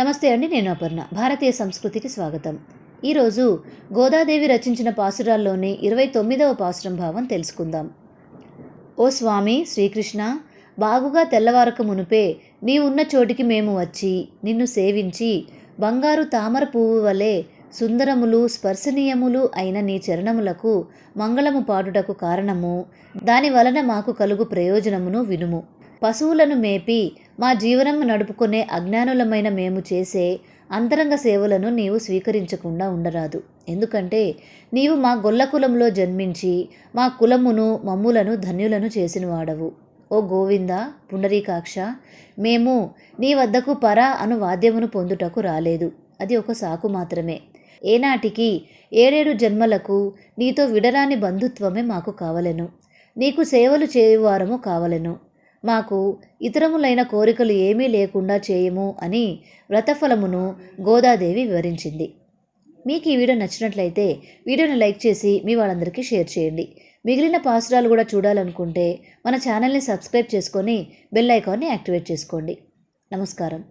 నమస్తే అండి నేను అపర్ణ. భారతీయ సంస్కృతికి స్వాగతం. ఈరోజు గోదాదేవి రచించిన పాసురాల్లోని ఇరవై తొమ్మిదవ పాసురం భావం తెలుసుకుందాం. ఓ స్వామి శ్రీకృష్ణ బాగుగా తెల్లవారక మునుపే నీ ఉన్న చోటికి మేము వచ్చి నిన్ను సేవించి బంగారు తామర పువ్వు వలె సుందరములు స్పర్శనీయములు అయిన నీ చరణములకు మంగళము పాడుటకు కారణము. దాని వలన మాకు కలుగు ప్రయోజనమును వినుము. పశువులను మేపి మా జీవనం నడుపుకునే అజ్ఞానులమైన మేము చేసే అంతరంగ సేవలను నీవు స్వీకరించకుండా ఉండరాదు. ఎందుకంటే నీవు మా గొల్ల కులంలో జన్మించి మా కులమును మమ్ములను ధన్యులను చేసిన వాడవు ఓ గోవింద పుండరీకాక్ష మేము నీ వద్దకు పర అను వాద్యమును పొందుటకు రాలేదు. అది ఒక సాకు మాత్రమే. ఏనాటికి ఏడేడు జన్మలకు నీతో విడరాని బంధుత్వమే మాకు కావలెను. నీకు సేవలు చేయువారము కావలెను. మాకు ఇతరములైన కోరికలు ఏమీ లేకుండా చేయము అని వ్రతఫలమును గోదాదేవి వివరించింది. మీకు ఈ వీడియో నచ్చినట్లయితే వీడియోని లైక్ చేసి మీ వాళ్ళందరికీ షేర్ చేయండి. మిగిలిన పాసురాలు కూడా చూడాలనుకుంటే మన ఛానల్ని సబ్స్క్రైబ్ చేసుకొని బెల్ ఐకాన్ని యాక్టివేట్ చేసుకోండి. నమస్కారం.